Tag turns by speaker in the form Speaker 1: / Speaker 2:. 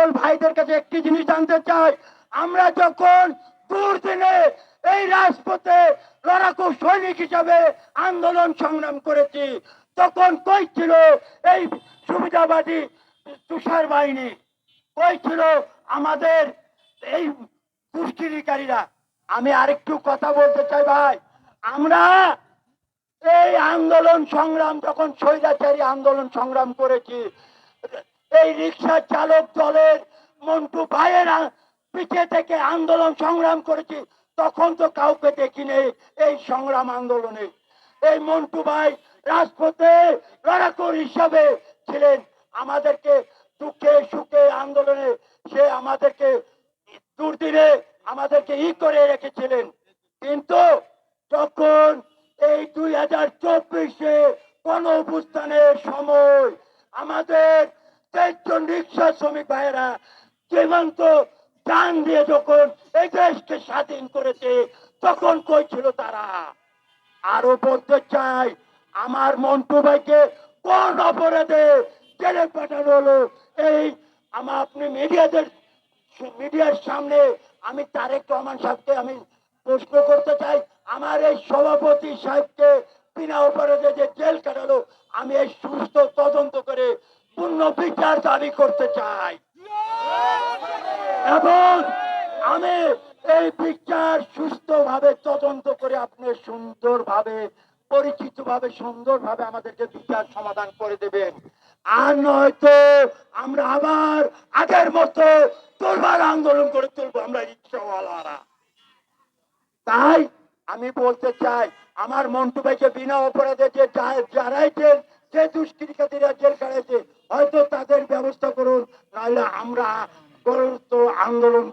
Speaker 1: সকল ভাইদের কাছে একটি জিনিস জানতে চাই। আমরা যখন দুর্দিনে এই রাজপথে লড়াকু সৈনিক হিসাবে আন্দোলন সংগ্রাম করেছি, তখন কই ছিল এই সুবিধাবাদী তুষার বাহিনী? কই ছিল আমাদের এই দুষ্কৃতিকারীরা আমি আরেকটু কথা বলতে চাই ভাই। আমরা এই আন্দোলন সংগ্রাম, যখন স্বৈরাচারী আন্দোলন সংগ্রাম করেছি এই রিক্সা চালক দলের মন্টু ভাইয়ের আ- পিছে থেকে আন্দোলন সংগ্রাম করেছি। তখন তো কাউকে দেখিনি এই সংগ্রাম আন্দোলনে। এই মন্টু ভাই রাজপথে লড়াকুর হিসাবে ছিলেন। আমাদেরকে দুঃখে সুখে আন্দোলনে সে আমাদেরকে দুর্দিনে আমাদেরকে ই করে রেখেছিলেন। কিন্তু যখন এই দুই হাজার চব্বিশে কোন অবস্থানের সময় আমাদের তেইশজন রিক্সা শ্রমিক ভাইয়েরা জীবন্ত প্রাণ দিয়ে যখন এই দেশকে স্বাধীন করেছে, তখন কই ছিল তারা? আরও বলতে চাই, আমার মন্টু ভাইকে কোন অপরাধে জেলে পাঠানো হলো? এই আমার আপনি মিডিয়াদের, মিডিয়ার সামনে আমি তারেক রহমান সাহেবকে আমি প্রশ্ন করতে চাই, আমার এই সভাপতি সাহেবকে বিনা অপরাধে যে জেল কাটালো, আমি এই বিচার দাবি করতে চাই। এবং আমি এই বিচার সুস্থভাবে, তদন্ত করে আপনি সুন্দরভাবে পরিচিত ভাবে আমাদেরকে বিচার সমাধান করে দেবেন। আর নয়তো আমরা আবার আগের মতো তোলবার আন্দোলন করে তুলবো আমরা রিক্সাওয়ালারা। তাই আমি বলতে চাই, আমার মন্টু ভাইকে বিনা অপরাধে যে যা- যারাই জেল যে দুষ্কৃতিকারীরা জেল খেলেছে হয়তো তাদের ব্যবস্থা করুন নাহলে আমরা তো আন্দোলন